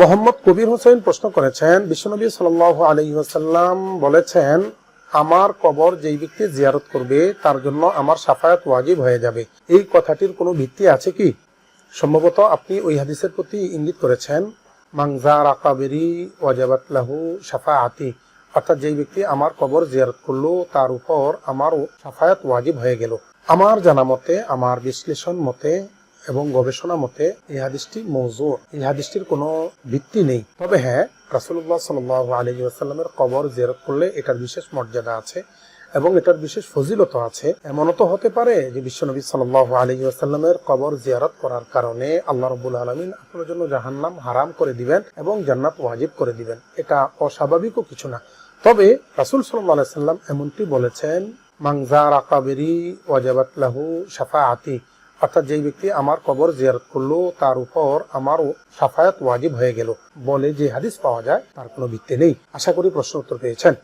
মোহাম্মদ কবির হোসেন প্রশ্ন করেছেন, বিশ্বনবী সাল আলহিহাসাল্লাম বলেছেন, আমার কবর যেই ব্যক্তি জিয়ারত করবে, তার জন্য আমার সাফায়াত ওয়াজিব হয়ে যাবে। এই কথাটির কোনো ভিত্তি আছে কি? সম্ভবত আপনি ওই হাদিসের প্রতি ইঙ্গিত করেছেন মাংজার আকাবেরি ওয়াজাবাত লাহু সাফা আতি অর্থাৎ যেই ব্যক্তি আমার কবর জিয়ারত করল, তার উপর আমারও সাফায়াত ওয়াজিব হয়ে গেল। আমার জানা মতে, আমার বিশ্লেষণ মতে এবং গবেষণা মতে এই হাদিসটি মৌজু, এই হাদিসটির কোনো ভিত্তি নেই। তবে হ্যাঁ রাসুল্লাহ সাল আলহি আসাল্লামের কবর জিয়ারত করলে এটার বিশেষ মর্যাদা আছে এবং এটার বিশেষ ফজিলত আছে। এমনও তো হতে পারে যে বিশ্বনবী সাল আলহি আসাল্লামের কবর জিয়ারত করার কারণে আল্লাহ রবুল আলমিন আপনার জন্য জাহান্নাম হারাম করে দিবেন এবং জান্নাত ওয়াজিব করে দিবেন। এটা অস্বাভাবিকও কিছু না। তবে রাসুল সাল্লাহ সাল্লাম এমনটি বলেছেন মাংজার আকাবেরি ওয়াজাবাত লাহু সাফা আতি অর্থাৎ যেই ব্যক্তি আমার কবর জিয়ারত করল, তার উপর আমারও সাফায়াত ওয়াজিব হয়ে গেল। বলে যে হাদিস পাওয়া যায়, তার কোনো ভিত্তি নেই। আশা করি প্রশ্ন উত্তর পেয়েছেন।